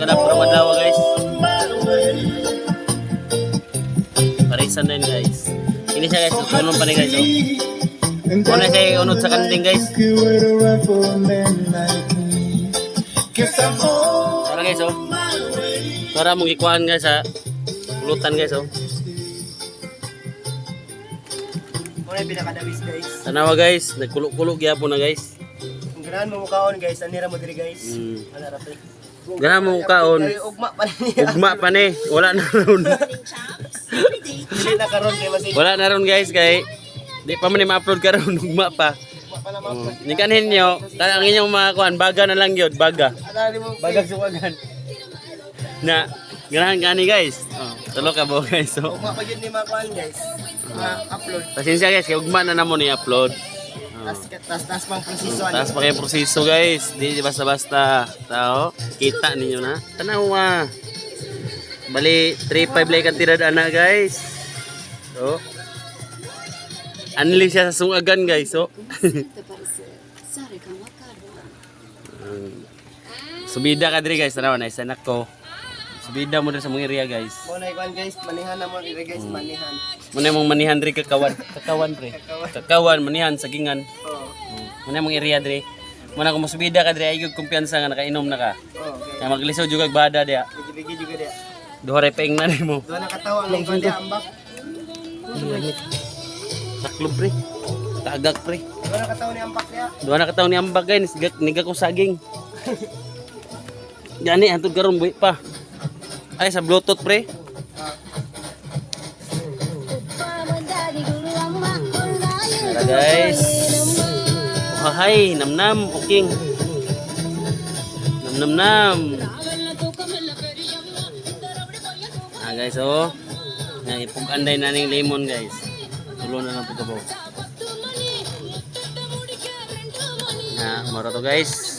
ganap pro madlaw guys. Parisan din guys. Ini siya guys, tulong pa ni guys. Oh. Muna siya unod sa kanding guys. Tara guys oh. Tara mong ikuan guys ha. Pulutan guys oh. Muna yung pinakadabis guys. Tanawa guys, nagkulo-kulo gyapon na guys. Ang ganahan mo mukhaon guys, anira mo diri guys. Mm. Ano rapi? Gana mo kaon. Ay, ugma pa niya. Ugma pa ni, wala na ron. Dili na karon kay masig. Wala na ron guys kay di pa man ni ma-upload karon ugma pa. Oh. Ni kanhin nyo, ang inyong mga kuan, baga na lang yun, baga. Bagag suwagan. Na, ganahan gani guys. Oh, tulo ka bo guys. So, Ugma pa yun ni mga kuan guys. Mga upload. pasensya guys, kay ugma na namo ni upload. Tas tas tas pang proseso ano. Tapos pa kayo proseso guys. Di basta-basta. Tao, kita ninyo na. Tanaw ah. Bali, 3-5 like ang tirad ana guys. So, Anli siya sa sungagan guys. So, subida ka diri guys. Tanaw na isa nako. Subida mo diri sa mga area guys. Muna yung kuan guys, manihan na mo diri guys, manihan. Muna mong manihan diri kakawan. Kakawan pre. Kakawan, manihan, sagingan. Oo. Muna mong area diri. Muna kung masubida ka diri ay yung kumpiyansa nga nakainom na ka. Oo, okay. Kaya maglisod kag bada dia. Bigi-bigi juga dia. Duha ray paing na nimo. Doon nakatawa ang kuan dia ambak. Taklob pre. Tagak pre. Doon nakatawa ni ambak dia. Duha na kataw ni ambag guys, niga ko saging. Gani antod karon buhi pa. Ay sa bluetooth pre. Tara guys. Wahay, namnam, uking. Namnam nam. Ah guys, oh. Nga ipug-anday na ning lemon guys. Tulo na lang pagkabaw. Na, mara to guys.